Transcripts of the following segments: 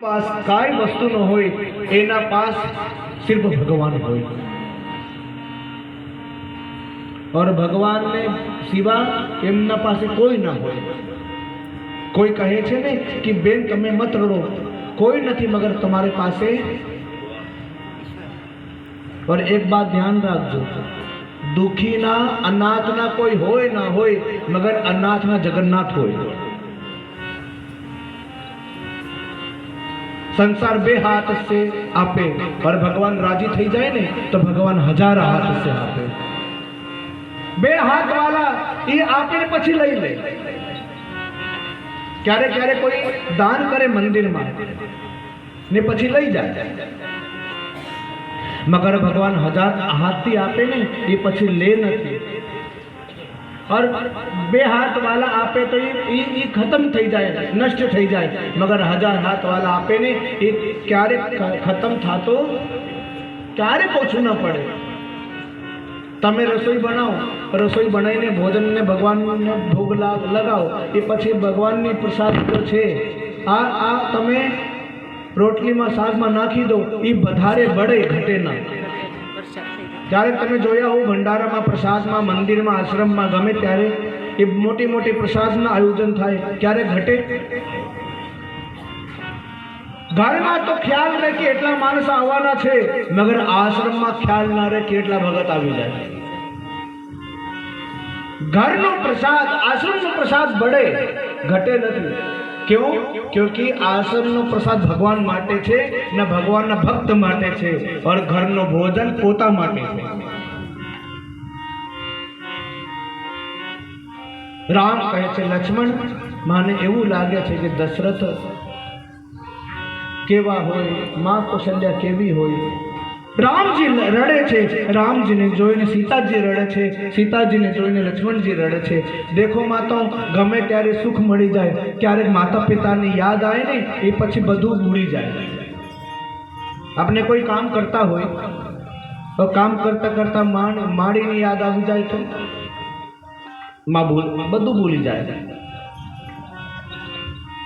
Pass કાંઈ વસ્તુ ન હોય, એના પાસ સિર્ફ ભગવાન હોય. ઓર ભગવાનને સિવા એમના પાસે કોઈ ના હોય. કોઈ કહે છે ને કે, બેન, તમે મત રડો. કોઈ નથી, મગર તમારી પાસે. પર એક વાત ધ્યાન રાખજો. દુખીના, અનાથના કોઈ હોય ના હોય, મગર અનાથના જગન્નાથ હોય. संसार बे हाथ से आपे। और भगवान राज़ी थी जाए ने तो भगवान हज़ार हाथ से आपे। बे हाथ वाला ये आपे ने पछी लई ले। क्यारे क्यारे कोई दान करे मंदिर में, ने पछी लई जाए। मगर भगवान हज़ार हाथ थी आपे ने ये पछी ले नहीं और વાલા આપે તો એ એ- એ ખતમ થઈ જાય નષ્ટ થઈ જાય મગર હજાર હાથ વાલા આપે ને એ ક્યારે ખતમ થતો ક્યારે ઓછું ન પડે તમે રસોઈ બનાવો રસોઈ બનાવીને ભોજનને ભગવાનને ભોગ લગાવો એ પછી ભગવાનની પ્રસાદ તો છે. આ આ તમે રોટલીમાં શાકમાં નાખી દો, એ વધારે બળે ઘટે ના. જ્યારે તમે જોયા હોવ ભંડારામાં, પ્રસાદમાં, મંદિરમાં, આશ્રમમાં ગમે ત્યારે એ મોટી મોટી પ્રસાદના આયોજન થાય, ક્યારે ઘટે? ઘરમાં તો ખ્યાલ રહે કે એટલા માણસ આવવાના છે, મગર આશ્રમમાં ખ્યાલ ના રહે કે એટલા ભગત આવી જાય. ઘરનો પ્રસાદ, આશ્રમનો પ્રસાદ બળે, ઘટે નથી. કેવું ક્યોંકિ આશ્રમનો પ્રસાદ ભગવાન માટે છે ને ભગવાનના ભક્ત માટે છે ઓર ઘરનો ભોજન પોતા માટે છે રામ કહે છે લક્ષ્મણ માને એવું લાગે છે કે દશરથ કેવા હોય મા કૌશલ્યા કેવી હોય રામજી રડે છે. રામજીને જોઈને સીતાજી રડે છે. સીતાજીને જોઈને લક્ષ્મણજી રડે છે. દેખો માતા, ગમે ત્યારે સુખ મળી જાય, ક્યારેક માતા પિતાની યાદ આવે ને, એ પછી બધું ભૂલી જાય. આપણે કોઈ કામ કરતા હોય? તો કામ કરતા કરતા માણ માડીની યાદ આવી જાય તો? માં ભૂલ બધું ભૂલી જાય.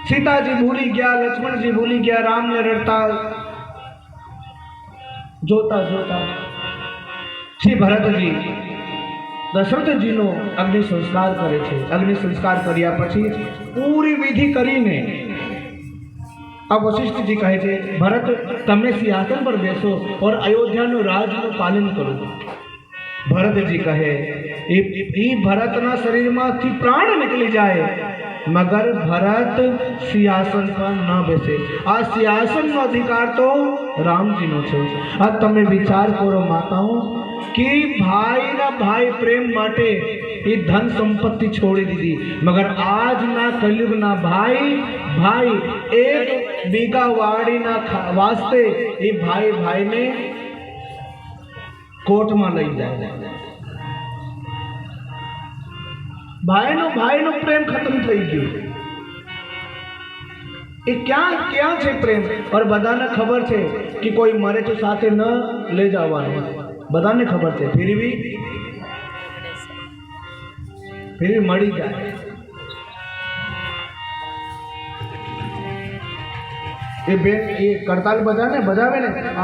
સીતાજી ભૂલી ગયા, લક્ષ્મણજી ભૂલી ગયા, રામને રડતા જોતા જોતા શ્રી ભરતજી દશરથજીનો અગ્નિ સંસ્કાર કરે છે. અગ્નિ સંસ્કાર કર્યા પછી પૂરી વિધિ કરીને આ વશિષ્ઠજી કહે છે, ભરત, તમે સિંહાસન પર બેસો ઓર અયોધ્યાનું રાજનું પાલન કરો. ભરતજી કહે, એ ભરતના શરીરમાંથી પ્રાણ નીકળી જાય મગર ભરત સિંહાસન પર ન બેસે આ સિંહાસનનો અધિકાર તો રામજીનો છે। આ તમે વિચાર કરો માતાઓ, કે ભાઈના ભાઈ પ્રેમ માટે એ ધન સંપત્તિ છોડી દીધી, મગર આજના કલયુગના ભાઈ ભાઈ એક બીગા વાડીના વાસ્તે એ ભાઈ ભાઈને કોર્ટમાં લઈ જાય. ભાઈનો ભાઈનો પ્રેમ ખતમ થઈ ગયો. એ ક્યાં ક્યાં છે પ્રેમ? और બધાને ખબર છે કે કોઈ મરે તો સાથે ન લઈ જવાનું. બધાને ખબર છે. ફિર બી? ફિર મળી જાય. એ બેન, એ કરતા બધાને બજાવે ને?